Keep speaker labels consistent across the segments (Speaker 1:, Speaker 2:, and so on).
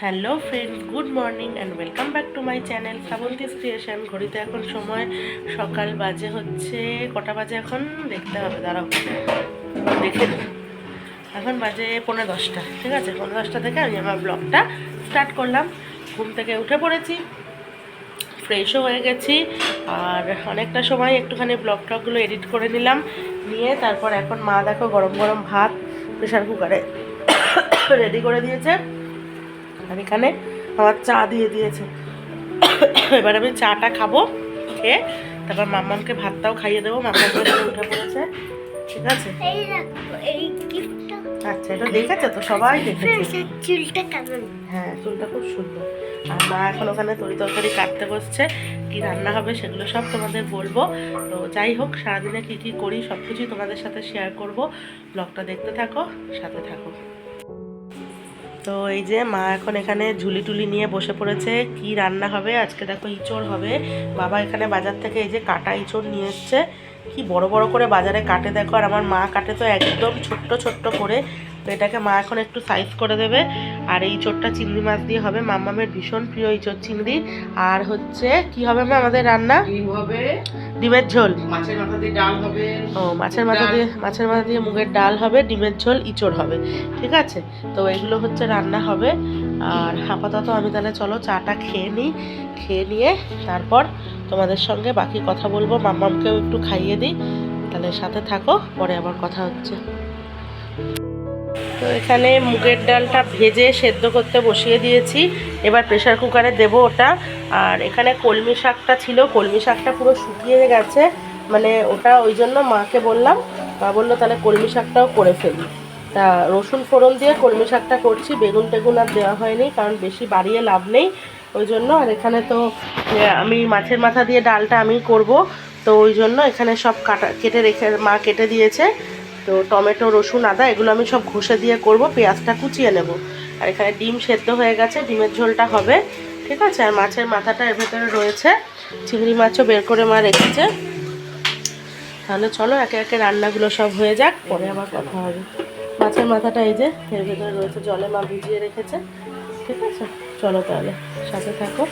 Speaker 1: Hello friends, good morning and welcome back to my channel Srabanti's creation. ঘড়িতে এখন সময় সকাল বাজে হচ্ছে কটা বাজে এখন? দেখতে হবে, দাঁড়াও। দেখে এখন বাজে পনেরো দশটা, ঠিক আছে? পনেরো দশটা থেকে আমি আমার ব্লগটা স্টার্ট করলাম। ঘুম থেকে উঠে পড়েছি ফ্রেশও হয়ে গেছি, আর অনেকটা সময় একটুখানি ব্লগ টকগুলো এডিট করে নিলাম, নিয়ে তারপর এখন মা দেখো গরম গরম ভাত প্রেশার কুকারে রেডি করে দিয়েছে। আর এখানে আমার চা দিয়ে দিয়েছে। এবার আমি চাটা খাব খেয়ে তারপর মাম্মামকে ভাতটাও খাইয়ে দেবো মাম্মাম উঠে পড়েছে। ঠিক আছে? আচ্ছা এটা দেখেছে তো? সবাই দেখেছে।
Speaker 2: চুলটা কেমন?
Speaker 1: হ্যাঁ চুলটা খুব সুন্দর। আর মা এখন ওখানে তরি তরকারি কাটতে বসছে। কি রান্না হবে সেগুলো সব তোমাদের বলব। তো যাই হোক সারাদিনে কী কী করি সব কিছুই তোমাদের সাথে শেয়ার করব। ব্লগটা দেখতে থাকো সাথে থাকো। তো এই যে মা এখন এখানে ঝুলি টুলি নিয়ে বসে পড়েছে। কি রান্না হবে? আজকে দেখো ইঁচড় হবে। বাবা এখানে বাজার থেকে এই যে কাটা ইঁচড় নিয়ে এসছে। কি বড় বড় করে বাজারে কাটে দেখো। আর আমার মা কাটে তো একদম ছোট্ট ছোট্ট করে। তো এটাকে মা এখন একটু সাইজ করে দেবে। আর এই চোরটা চিংড়ি মাছ দিয়ে হবে। মাম্মামের ভীষণ প্রিয় এই চোর চিংড়ি। আর হচ্ছে কি হবে মা আমাদের রান্না?
Speaker 3: হবে।
Speaker 1: ডিমের ঝোল।
Speaker 3: মাছের মাথা দিয়ে ডাল হবে।
Speaker 1: ও মাছের মাথা দিয়ে মাছের মাথা দিয়ে মুগের ডাল হবে ডিমের ঝোল ইঁচড় হবে। ঠিক আছে? তো এগুলো হচ্ছে রান্না হবে। আর আপাতত আমি তাহলে চলো চাটা খেয়ে নিই। খেয়ে নিয়ে তারপর তোমাদের সঙ্গে বাকি কথা বলব। মাম্মামকেও একটু খাইয়ে দিই। তাহলে সাথে থাকো পরে আবার কথা হচ্ছে। তো এখানে মুগের ডালটা ভেজে সেদ্ধ করতে বসিয়ে দিয়েছি। এবার প্রেশার কুকারে দেবো ওটা। আর এখানে কলমি শাকটা ছিল। কলমি শাকটা পুরো শুকিয়ে গেছে। মানে ওটা ওই জন্য মাকে বললাম, মা বলল, তাহলে কলমি শাকটাও করে ফেলি। তা রসুন ফোড়ন দিয়ে কলমি শাকটা করছি। বেগুন টেগুন আর দেওয়া হয়নি, কারণ বেশি বাড়িয়ে লাভ নেই। ওই জন্য আর এখানে তো আমি মাছের মাথা দিয়ে ডালটা আমি করব। তো ওই জন্য এখানে সব কাটা, কেটে রেখে, মা কেটে দিয়েছে। তো টমেটো, রসুন, আদা, এগুলো আমি সব ঘষে দিয়ে করব, পেঁয়াজটা কুচিয়ে নেব। আর এখানে ডিম সেদ্ধ হয়ে গেছে, ডিমের ঝোলটা হবে, ঠিক আছে? আর মাছের মাথাটা এর ভেতরে রয়েছে, চিংড়ি মাছও বের করে মা রেখেছে। তাহলে চলো, একে একে রান্নাগুলো সব হয়ে যাক, পরে আবার কথা হবে। মাছের মাথাটা এই যে, এর ভেতরে রয়েছে, জলে মা ভিজিয়ে রেখেছে, ঠিক আছে? চলো তাহলে, সাথে থাকো।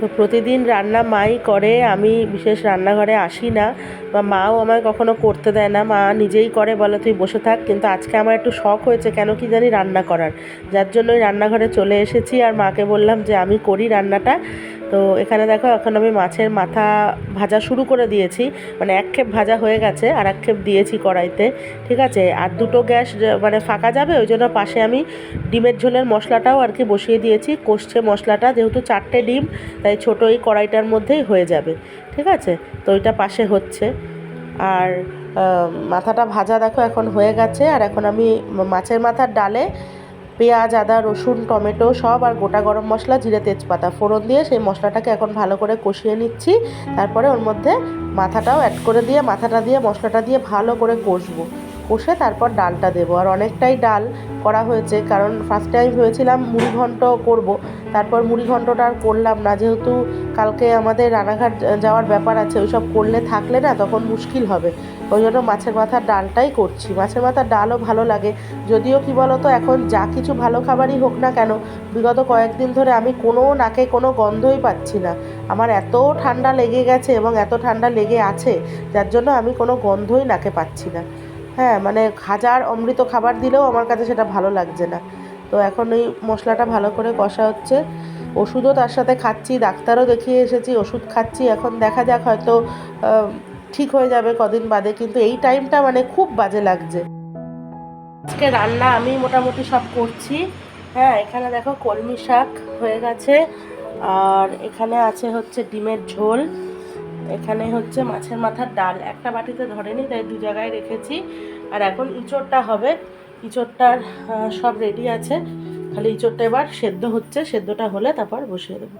Speaker 1: তো প্রতিদিন রান্না মাই করে, আমি বিশেষ রান্নাঘরে আসি না। বা মাও আমায় কখনো করতে দেয় না। মা নিজেই করে, বলে তুই বসে থাক। কিন্তু আজকে আমার একটু শখ হয়েছে কেন কি জানি রান্না করার। যার জন্যই রান্নাঘরে চলে এসেছি। আর মাকে বললাম যে, আমি করি রান্নাটা। তো এখানে দেখো, এখন আমি মাছের মাথা ভাজা শুরু করে দিয়েছি। মানে এক ক্ষেপ ভাজা হয়ে গেছে, আর এক ক্ষেপ দিয়েছি কড়াইতে, ঠিক আছে? আর দুটো গ্যাস মানে ফাঁকা যাবে, ওই জন্য পাশে আমি ডিমের ঝোলের মশলাটাও আর কি বসিয়ে দিয়েছি। কষছে মশলাটা, যেহেতু চারটে ডিম, তাই ছোটো এই কড়াইটার মধ্যেই হয়ে যাবে, ঠিক আছে? তো ওইটা পাশে হচ্ছে। আর মাথাটা ভাজা দেখো, এখন হয়ে গেছে। আর এখন আমি মাছের মাথার ডালে পেঁয়াজ, আদা, রসুন, টমেটো সব আর গোটা গরম মশলা, জিরে, তেজপাতা ফোড়ন দিয়ে সেই মশলাটাকে এখন ভালো করে কষিয়ে নিচ্ছি। তারপরে ওর মধ্যে মাথাটাও অ্যাড করে দিয়ে, মাথাটা দিয়ে, মশলাটা দিয়ে ভালো করে কষবো। কষে তারপর ডালটা দেবো। আর অনেকটাই ডাল করা হয়েছে, কারণ ফার্স্ট টাইম ভেবেছিলাম মুড়ি ঘন্ট করব। তারপর মুড়ি ঘন্টটা আর করলাম না। যেহেতু কালকে আমাদের রানাঘাট যাওয়ার ব্যাপার আছে, ওইসব করলে থাকলে না তখন মুশকিল হবে। ওই জন্য মাছের মাথার ডালটাই করছি। মাছের মাথার ডালও ভালো লাগে। যদিও কি বলতো, এখন যা কিছু ভালো খাবারই হোক না কেন, বিগত কয়েকদিন ধরে আমি কোনো নাকে কোনো গন্ধই পাচ্ছি না। আমার এত ঠান্ডা লেগে গেছে এবং এত ঠান্ডা লেগে আছে, যার জন্য আমি কোনো গন্ধই নাকে পাচ্ছি না। হ্যাঁ মানে হাজার অমৃত খাবার দিলেও আমার কাছে সেটা ভালো লাগছে না। তো এখন ওই মশলাটা ভালো করে কষা হচ্ছে। ওষুধও তার সাথে খাচ্ছি, ডাক্তারও দেখিয়ে এসেছি, ওষুধ খাচ্ছি। এখন দেখা যাক হয়তো ঠিক হয়ে যাবে কদিন বাদে, কিন্তু এই টাইমটা মানে খুব বাজে লাগছে। আজকে রান্না আমি মোটামুটি সব করছি। হ্যাঁ এখানে দেখো কলমি শাক হয়ে গেছে। আর এখানে আছে হচ্ছে ডিমের ঝোল। এখানে হচ্ছে মাছের মাথার ডাল। একটা বাটিতে ধরেনি, তাই দু জায়গায় রেখেছি। আর এখন ইঁচড়টা হবে। ইঁচড়টার সব রেডি আছে। খালি ইঁচড়টা এবার সেদ্ধ হচ্ছে। সেদ্ধটা হলে তারপর বসিয়ে দেবো।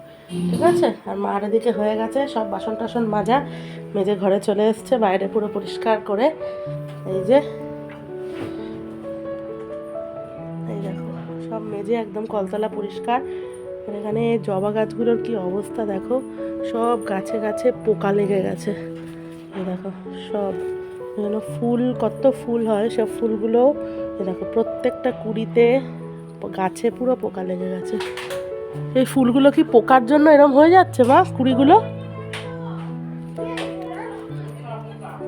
Speaker 1: ঠিক আছে? আর মার এদিকে হয়ে গেছে। সব বাসন টাসন মাজা। মেজে ঘরে চলে এসছে। বাইরে পুরো পরিষ্কার করে। এই যে, এই দেখো, সব মেজে একদম কলতলা পরিষ্কার। এখানে জবা গাছগুলোর কি অবস্থা দেখো? সব গাছে গাছে পোকা লেগে গেছে। এই দেখো, সব যেন ফুল, কত ফুল হয় সব ফুলগুলো এই দেখো, প্রত্যেকটা কুড়িতে গাছে পুরো পোকা লেগে গেছে। এই ফুলগুলো কি পোকার জন্য এরম হয়ে যাচ্ছে মা, কুড়িগুলো?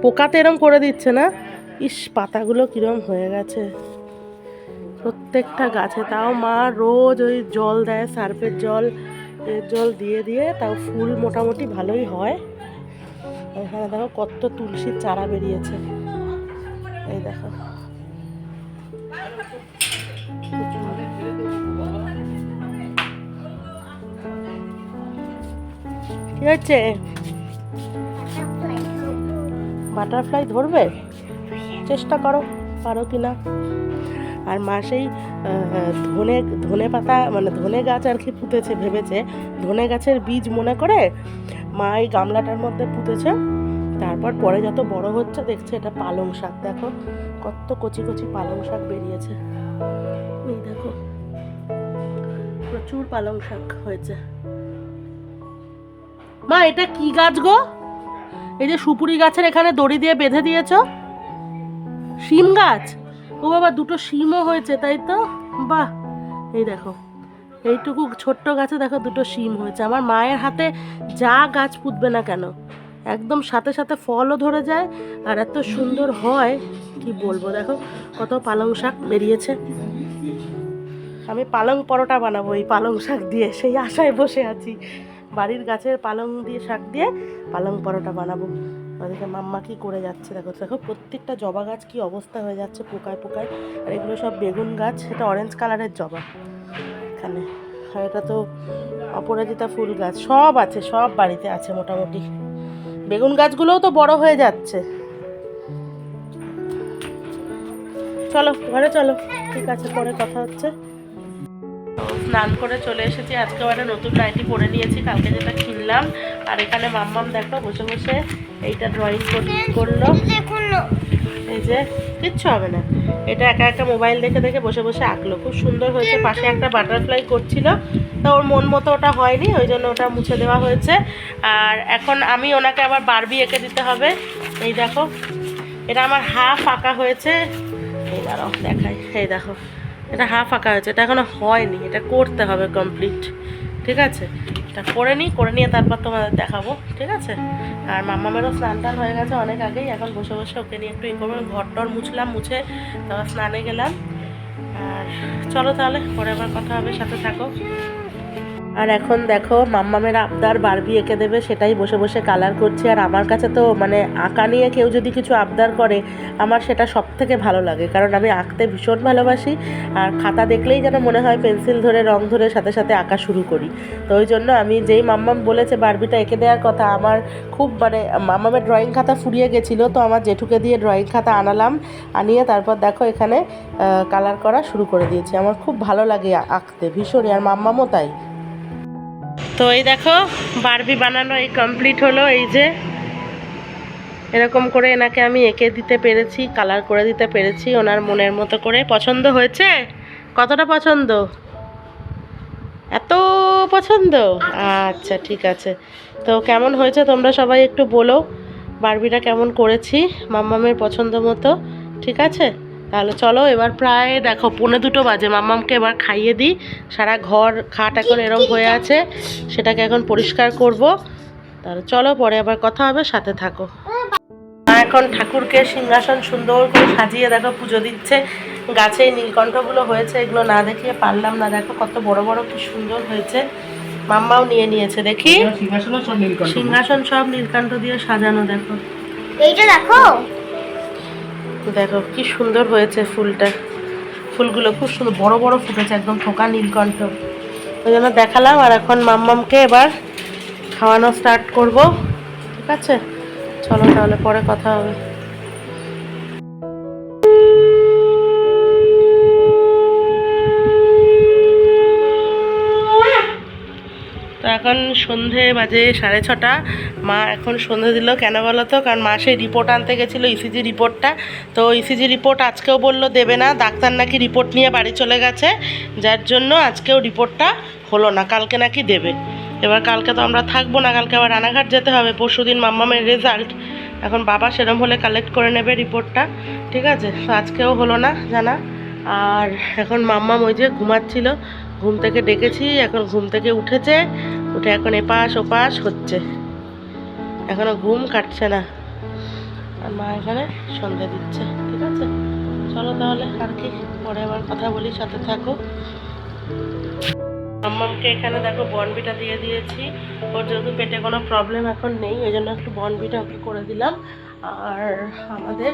Speaker 1: পোকাতে এরম করে দিচ্ছে না? ইস, পাতাগুলো কিরম হয়ে গেছে। প্রত্যেকটা গাছে তাও মা রোজ ওই জল দেয়, সার্ফের জল এর জল দিয়ে দিয়ে, তাও ফুল মোটামুটি ভালোই হয়। এখানে দেখো কত তুলসীর চারা বেরিয়েছে। এই দেখো। কি হচ্ছে? বাটারফ্লাই ধরবে? চেষ্টা করো, পারো কি না আর মা সেই ধনে ধনে পাতা মানে ধনে গাছ আর কি পুঁতেছে, ভেবেছে। ধনে গাছের বীজ মনে করে মা এই গামলাটার মধ্যে পুঁতেছে। তারপর পরে যত বড় হচ্ছে দেখছে এটা পালং শাক। দেখো, কত কচি কচি পালং শাক বেরিয়েছে। এই দেখো, প্রচুর পালং শাক হয়েছে। মা, এটা কি গাছ গো? এই যে সুপুরি গাছের এখানে দড়ি দিয়ে বেঁধে দিয়েছ? শিম গাছ? ও বাবা, দুটো শিমও হয়েছে, তাই তো? বাহ! এই দেখো, এইটুকু ছোট্ট গাছে দেখো দুটো শিম হয়েছে। আমার মায়ের হাতে যা গাছ পুঁতবে না কেন, একদম সাথে সাথে ফলও ধরে যায়, আর এত সুন্দর হয়, কি বলব? দেখো, কত পালং শাক বেরিয়েছে। আমি পালং পরোটা বানাবো এই পালং শাক দিয়ে, সেই আশায় বসে আছি। বাড়ির গাছের পালং দিয়ে, শাক দিয়ে পালং পরোটা বানাবো। ওদিকে মাম্মা কি করে যাচ্ছে? দেখো দেখো প্রত্যেকটা জবা গাছ কি অবস্থা হয়ে যাচ্ছে পোকায় পোকায়। আর এগুলো সব বেগুন গাছ এটা অরেঞ্জ কালারের জবা এখানে। আর এটা তো অপরাজিতা ফুল গাছ, সব আছে, সব বাড়িতে আছে মোটামুটি। বেগুন গাছগুলোও তো বড় হয়ে যাচ্ছে। চলো, ঘরে চলো, ঠিক আছে, পরে কথা হচ্ছে। স্নান করে চলে এসেছি, আজকে একটা নতুন নাইটি পরে নিয়েছি, কালকে যেটা কিনলাম। আর এখানে মাম্মাম দেখো বসে বসে এইটা ড্রয়িং করল। এই যে কিচ্ছু হবে না। এটা একা একটা মোবাইল দেখে দেখে বসে বসে আঁকলো। খুব সুন্দর হয়েছে। পাশে একটা বাটারফ্লাই করছিল। তা ওর মন মতো ওটা হয়নি ওই জন্য ওটা মুছে দেওয়া হয়েছে। আর এখন আমি ওনাকে আবার বারবি এঁকে দিতে হবে। এই দেখো এটা আমার হাফ আঁকা হয়েছে। এই দাঁড়াও দেখাই। এই দেখো এটা হাফ আঁকা হয়েছে। এটা এখনও হয়নি। এটা করতে হবে কমপ্লিট ঠিক আছে? তা করে নিই, করে নিয়ে তারপর তোমাদের দেখাবো, ঠিক আছে? আর মামামেরও স্নান টান হয়ে গেছে অনেক আগেই, এখন বসে বসে ওকে নিয়ে একটু ই করব। ঘর টর মুছলাম, মুছে তারপর স্নানে গেলাম। আর চলো তাহলে, পরে আবার কথা হবে, সাথে থাকো। আর এখন দেখো, মাম্মামের আবদার বারবি এঁকে দেবে, সেটাই বসে বসে কালার করছি। আর আমার কাছে তো মানে আঁকা নিয়ে কেউ যদি কিছু আবদার করে, আমার সেটা সব থেকে ভালো লাগে। কারণ আমি আঁকতে ভীষণ ভালোবাসি, আর খাতা দেখলেই যেন মনে হয় পেন্সিল ধরে, রং ধরে সাথে সাথে আঁকা শুরু করি। তো ওই জন্য আমি যেই মাম্মাম বলেছে বারবিটা এঁকে দেওয়ার কথা, আমার খুব মানে মাম্মামের ড্রয়িং খাতা ফুরিয়ে গেছিল, তো আমার জেঠুকে দিয়ে ড্রয়িং খাতা আনালাম, আনিয়ে তারপর দেখো এখানে কালার করা শুরু করে দিয়েছি। আমার খুব ভালো লাগে আঁকতে, ভীষণই। আর মাম্মামও তাই। তো এই দেখো, বারবি বানানো এই কমপ্লিট হলো, এই যে। এরকম করে এনাকে আমি এঁকে দিতে পেরেছি কালার করে দিতে পেরেছি, ওনার মনের মতো করে। পছন্দ হয়েছে? কতটা পছন্দ? এত পছন্দ? আচ্ছা ঠিক আছে। তো কেমন হয়েছে তোমরা সবাই একটু বলো। বারবিটা কেমন করেছি? মাম্মামের পছন্দ মতো, ঠিক আছে? তাহলে চলো এবার প্রায় দেখো পৌনে দুটো বাজে। মাম্মামকে এবার খাইয়ে দিই। সারা ঘর খাট এখন এরম হয়ে আছে সেটাকে এখন পরিষ্কার করব। তাহলে চলো পরে আবার কথা হবে সাথে থাকো। এখন ঠাকুরকে সিংহাসন সুন্দর করে সাজিয়ে দেখো পুজো দিচ্ছে। গাছে নীলকণ্ঠগুলো হয়েছে এগুলো না দেখিয়ে পারলাম না। দেখো কত বড় বড় কি সুন্দর হয়েছে। মাম্মাও নিয়ে নিয়েছে দেখি।
Speaker 3: সিংহাসন সব নীলকণ্ঠ।
Speaker 1: সিংহাসন সব নীলকণ্ঠ দিয়ে সাজানো দেখো।
Speaker 2: এইটা দেখো।
Speaker 1: দেখো, কি সুন্দর হয়েছে ফুলটা। ফুলগুলো খুব সুন্দর, বড় বড় ফুটেছে, একদম থোকা নীলকণ্ঠ ওই জন্য দেখালাম, আর এখন মাম্মামকে এবার খাওয়ানো স্টার্ট করব। ঠিক আছে? চলো তাহলে পরে কথা হবে। তো এখন সন্ধে বাজে সাড়ে ছটা। মা এখন সন্ধে দিল, কেন বলো তো? কারণ মা সেই রিপোর্ট আনতে গেছিল ইসিজি রিপোর্টটা তো ইসিজি রিপোর্ট আজকেও বলল, দেবে না, ডাক্তার নাকি রিপোর্ট নিয়ে বাড়ি চলে গেছে। যার জন্য আজকেও রিপোর্টটা হলো না, কালকে নাকি দেবে। এবার কালকে তো আমরা থাকব না, কালকে আবার রানাঘাট যেতে হবে। পরশু দিন মাম্মামের রেজাল্ট এখন বাবা সেরম হলে কালেক্ট করে নেবে রিপোর্টটা ঠিক আছে? তো আজকেও হলো না, জানা। আর এখন মাম্মাম ওই যে ঘুমাচ্ছিল ঘুম থেকে ডেকেছি, এখন ঘুম থেকে উঠেছে, উঠে এখন এপাশ ওপাশ হচ্ছে। এখনও ঘুম কাটছে না। আর মা এখানে সন্ধ্যা দিচ্ছে, ঠিক আছে? চলো তাহলে, আর কি? পরে আবার কথা বলি, সাথে থাকো। আম্মামকে এখানে দেখো, বনবিটা দিয়ে দিয়েছি। ওর যেহেতু পেটে কোনো প্রবলেম এখন নেই ওই জন্য একটু বনবিটা ওকে করে দিলাম। আর আমাদের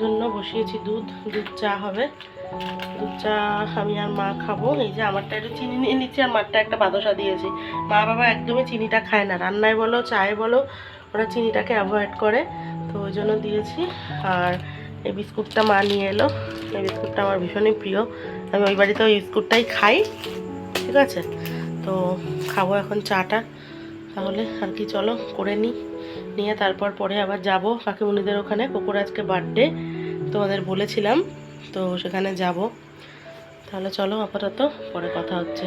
Speaker 1: জন্য বসিয়েছি দুধ দুধ চা হবে। চা আমি আর মা খাব। এই যে আমারটা একটু চিনি নিয়ে নিচ্ছি আর মারটা একটা বাদশা দিয়েছি। মা বাবা একদমই চিনিটা খায় না। রান্নায় বলো, চায়ে বলো, ওরা চিনিটাকে অ্যাভয়েড করে। তো ওই জন্য দিয়েছি। আর এই বিস্কুটটা মা নিয়ে এলো। এই বিস্কুটটা আমার ভীষণই প্রিয়। আমি ওই বাড়িতে ওই বিস্কুটটাই খাই। ঠিক আছে? তো খাব এখন চাটা। তাহলে আর কি চলো, করে নিই। নিয়ে তারপর পরে আবার যাব কাকিমুনিদের ওখানে। কুকুর আজকে বার্থডে তোমাদের বলেছিলাম। তো সেখানে যাব। তাহলে চলো আপাতত, পরে কথা হচ্ছে।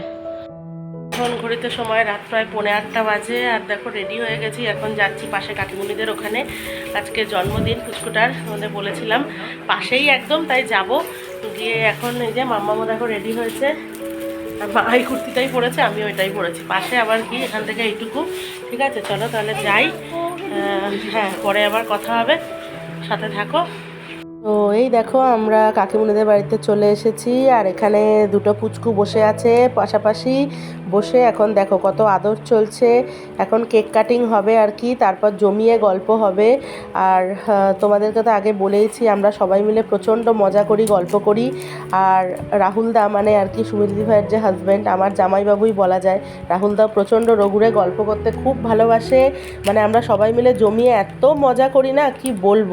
Speaker 1: এখন ঘড়িতে সময় রাত প্রায় পৌনে আটটা বাজে, আর দেখো রেডি হয়ে গেছি। এখন যাচ্ছি পাশে কাকিমুনিদের ওখানে। আজকে জন্মদিন পুচকুটার আমাদের বলেছিলাম। পাশেই একদম, তাই যাব। গিয়ে এখন এই যে মাম্মামো দেখো রেডি হয়েছে। আর কুর্তিটাই পরেছে আমি ওইটাই পরেছি। পাশে আবার কি, এখান থেকে এইটুকু। ঠিক আছে, চলো তাহলে যাই। হ্যাঁ পরে আবার কথা হবে। সাথে থাকো। তো এই দেখো আমরা কাকিমুনিদের বাড়িতে চলে এসেছি আর এখানে দুটো পুচকু বসে আছে পাশাপাশি। বসে এখন দেখো কত আদর চলছে। এখন কেক কাটিং হবে আর কি তারপর জমিয়ে গল্প হবে। আর আহ, তোমাদেরকে তো আগে বলেইছি আমরা সবাই মিলে প্রচণ্ড মজা করি গল্প করি। আর রাহুল দা মানে আর কি সুমিতি ভাইয়ের যে হাজব্যান্ড আমার জামাইবাবুই বলা যায়। রাহুল দা প্রচণ্ড রঘুরে গল্প করতে খুব ভালোবাসে। মানে আমরা সবাই মিলে জমিয়ে এত মজা করি না কি বলব?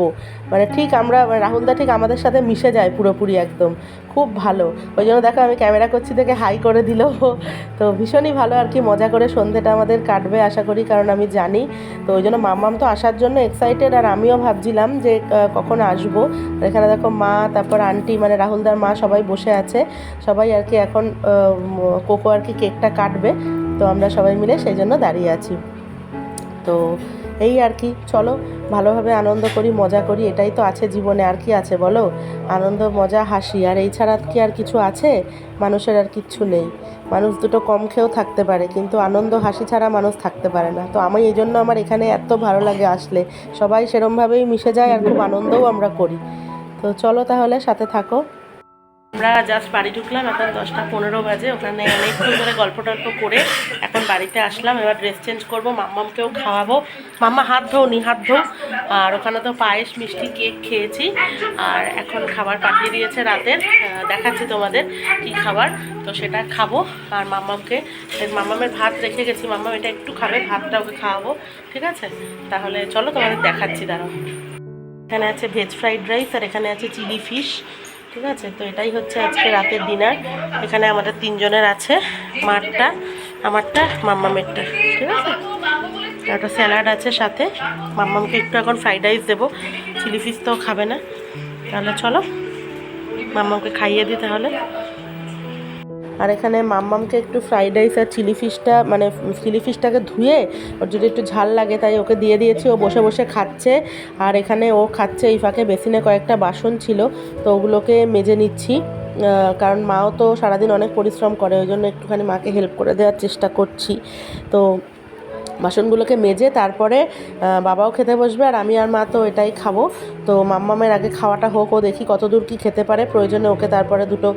Speaker 1: মানে ঠিক আমরা রাহুলদা ঠিক আমাদের সাথে মিশে যায় পুরোপুরি একদম। খুব ভালো। ওই জন্য দেখো আমি ক্যামেরা করছি দেখে হাই করে দিল। তো ভীষণই ভালো আর কি মজা করে সন্ধেটা আমাদের কাটবে আশা করি, কারণ আমি জানি। তো ওই জন্য মাম্মাম তো আসার জন্য এক্সাইটেড আর আমিও ভাবছিলাম যে কখন আসব। এখানে দেখো মা, তারপর আন্টি মানে রাহুলদার মা সবাই বসে আছে। সবাই আর কি এখন কোকো আর কি কেকটা কাটবে। তো আমরা সবাই মিলে সেই জন্য দাঁড়িয়ে আছি। তো এই আর কি, চলো, ভালোভাবে আনন্দ করি, মজা করি, এটাই তো আছে জীবনে, আর কি আছে বলো? আনন্দ, মজা, হাসি, আর এই ছাড়া কি আর কিছু আছে? মানুষের আর কিচ্ছু নেই। মানুষ দুটো কম খেয়েও থাকতে পারে, কিন্তু আনন্দ, হাসি ছাড়া মানুষ থাকতে পারে না। তো আমি এই জন্য আমার এখানে এত ভালো লাগে আসলে। সবাই সেরমভাবেই মিশে যায় আর খুব আনন্দও আমরা করি। তো চলো তাহলে, সাথে থাকো। আমরা জাস্ট বাড়ি ঢুকলাম, এখন দশটা পনেরো বাজে, ওখানে অনেকক্ষণ ধরে গল্প টল্প করে এখন বাড়িতে আসলাম, এবার ড্রেস চেঞ্জ করব, মাম্মামকেও খাওয়াবো। মাম্মা হাত ধোনি হাত ধো। আর ওখানে তো পায়েস, মিষ্টি, কেক খেয়েছি। আর এখন খাবার পাঠিয়ে দিয়েছে রাতের দেখাচ্ছি তোমাদের কি খাবার, তো সেটা খাব। আর মাম্মামকে মাম্মামের ভাত রেখে গেছি, মাম্মাম এটা একটু খাবে, ভাতটা ওকে খাওয়াবো, ঠিক আছে? তাহলে চলো তোমাদের দেখাচ্ছি, দাঁড়াও। এখানে আছে ভেজ ফ্রাইড রাইস আর এখানে আছে চিলি ফিশ ঠিক আছে? তো এটাই হচ্ছে আজকে রাতের ডিনার এখানে আমাদের তিনজনের আছে, মারটা, আমারটা, মাম্মামেরটা, ঠিক আছে? একটা স্যালাড আছে সাথে। মাম্মামকে একটু এখন ফ্রাইড রাইস দেবো। চিলি ফিস তো খাবে না। তাহলে চলো, মাম্মামকে খাইয়ে দিই তাহলে। আর এখানে মাম্মামকে একটু ফ্রাইড রাইস আর চিলি ফিশটা মানে চিলি ফিশটাকে ধুয়ে, ওর যদি একটু ঝাল লাগে তাই ওকে দিয়ে দিয়েছি, ও বসে বসে খাচ্ছে। আর এখানে ও খাচ্ছে এই ফাঁকে বেসিনে কয়েকটা বাসন ছিল, তো ওগুলোকে মেজে নিচ্ছি। কারণ মাও তো সারাদিন অনেক পরিশ্রম করে, ওই জন্য একটুখানি মাকে হেল্প করে দেওয়ার চেষ্টা করছি। তো বাসনগুলোকে মেজে তারপরে বাবাও খেতে বসবে আর আমি আর মা তো এটাই খাব। তো মাম্মামের আগে খাওয়াটা হোক, ও দেখি কত দূর কী খেতে পারে, প্রয়োজনে ওকে তারপরে দুটো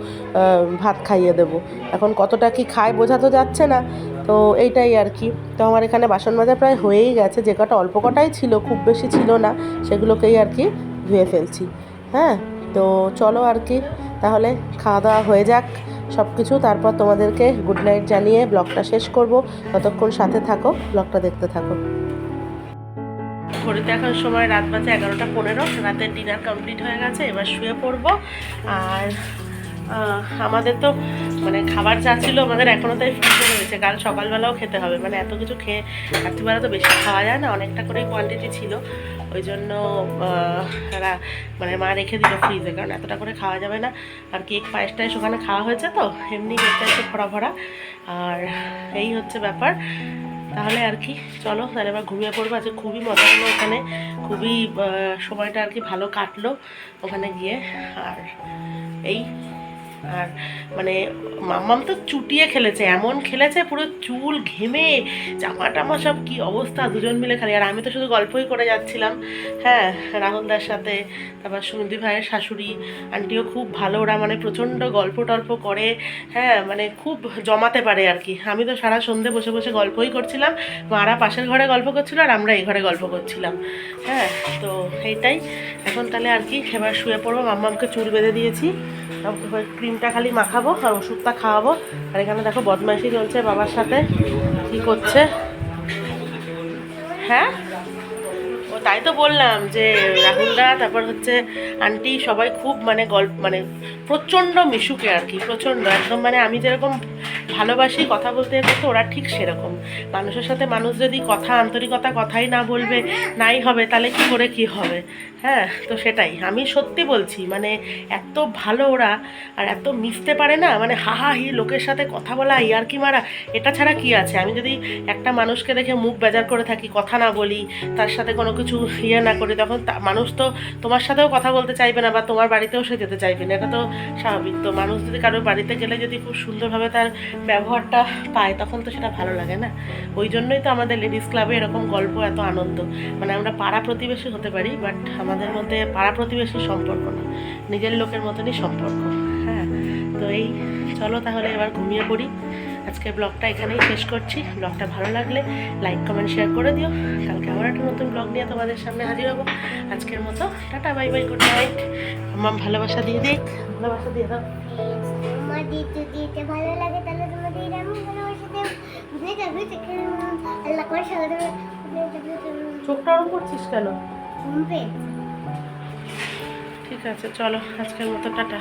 Speaker 1: ভাত খাইয়ে দেবো। এখন কতটা কি খায় বোঝা তো যাচ্ছে না। তো এইটাই আর কি। তো আমার এখানে বাসন মাজা প্রায় হয়েই গেছে, যে কটা অল্প কটাই ছিল, খুব বেশি ছিল না, সেগুলোকেই আর কি ধুয়ে ফেলছি। হ্যাঁ তো চলো আর কি, তাহলে খাওয়া দাওয়া হয়ে যাক। সব কিছু তারপর তোমাদেরকে গুড নাইট জানিয়ে ব্লগটা শেষ করব। ততক্ষণ সাথে থাকো ব্লগটা দেখতে থাকো। ঘড়িতে এখন সময় রাত বাজে এগারোটা পনেরো। রাতের ডিনার কমপ্লিট হয়ে গেছে, এবার শুয়ে পড়ব। আর আমাদের তো মানে খাবার যা ছিল আমাদের এখনও তাই ফ্রিজে রয়েছে কাল সকালবেলাও খেতে হবে। মানে এত কিছু খেয়ে রাত্রিবেলা তো বেশি খাওয়া যায় না, অনেকটা করেই কোয়ান্টিটি ছিল। ওই জন্য মানে মা রেখে দিল ফ্রিজে কারণ এতটা করে খাওয়া যাবে না। আর কেক পায়েস টায়েস ওখানে খাওয়া হয়েছে তো, এমনি কেকটা একটু ভরা ভরা। আর এই হচ্ছে ব্যাপার। তাহলে আর কি, চলো, তাহলে এবার ঘুমিয়ে পড়ব। আজকে খুবই মজা হলো ওখানে। খুবই সময়টা আর কি ভালো কাটলো ওখানে গিয়ে। আর এই আর মানে মাম্মাম তো চুটিয়ে খেলেছে, এমন খেলেছে পুরো চুল ঘেমে, জামা টামা সব কি অবস্থা, দুজন মিলে খালি। আর আমি তো শুধু গল্পই করে যাচ্ছিলাম। হ্যাঁ রাহুলদার সাথে, তারপর সুমদি ভাইয়ের শাশুড়ি, আন্টিও খুব ভালো, ওরা মানে প্রচণ্ড গল্প টল্প করে হ্যাঁ মানে খুব জমাতে পারে আর কি। আমি তো সারা সন্ধে বসে বসে গল্পই করছিলাম, মারা পাশের ঘরে গল্প করছিল আর আমরা এই ঘরে গল্প করছিলাম। হ্যাঁ তো এইটাই। এখন তাহলে আর কি, এবার শুয়ে পড়ব, মাম্মামকে চুল বেঁধে দিয়েছি। এবার ক্রিমটা খালি মাখাবো আর ওষুধটা খাওয়াবো। আর এখানে দেখো বদমাইশি চলছে বাবার সাথে। কি করছে? হ্যাঁ? তাই তো বললাম যে রাহুলদা, তারপর হচ্ছে আন্টি সবাই খুব মানে গল্প মানে প্রচণ্ড মিশুকে আর কি, প্রচণ্ড একদম মানে আমি যেরকম ভালোবাসি কথা বলতে করতে ওরা ঠিক সেরকম। মানুষের সাথে মানুষ যদি কথা, আন্তরিকতা কথাই না বলবে, নাই হবে, তাহলে কি করে কি হবে? হ্যাঁ তো সেটাই। আমি সত্যি বলছি মানে এত ভালো ওরা, আর এত মিশতে পারে না মানে হা হা, লোকের সাথে কথা বলা, ইয়ার কি মারা, এটা ছাড়া কি আছে? আমি যদি একটা মানুষকে দেখে মুখ বেজার করে থাকি, কথা না বলি, তার সাথে কোনো কিছু ইয়ে না করি তখন মানুষ তো তোমার সাথেও কথা বলতে চাইবে না বা তোমার বাড়িতেও সে যেতে চাইবে না। এটা তো স্বাভাবিক। তো মানুষ যদি কারোর বাড়িতে গেলে যদি খুব সুন্দরভাবে তার ব্যবহারটা পায়, তখন তো সেটা ভালো লাগে না। ওই জন্যই তো আমাদের লেডিস ক্লাবে এরকম গল্প এত আনন্দ। মানে আমরা পাড়া প্রতিবেশী হতে পারি বাট আমাদের মধ্যে পাড়া প্রতিবেশীর সম্পর্ক না। নিজের লোকের মতনই সম্পর্ক। হ্যাঁ তো এই, চলো তাহলে এবার ঘুমিয়ে পড়ি। আজকে ব্লগটা এখানেই শেষ করছি। ব্লগটা ভালো লাগলে লাইক কমেন্ট শেয়ার করে দিও। কালকে আবার একটা নতুন ব্লগ নিয়ে তোমাদের সামনে হাজির হব। আজকের মতো ta ta bye bye good night আমার ভালোবাসা দিয়ে দিই ভালোবাসা দিয়ে দাও।
Speaker 2: আমার দিতে দিতে ভালো লাগে তাহলে তোমাদের আমি ভালোবাসা দেব। বুঝে যাবে আল্লাহ করে সাগরে
Speaker 1: চোখটা ওরম করছিস কেন? ঠিক আছে চলো আজকের মতো টাটা।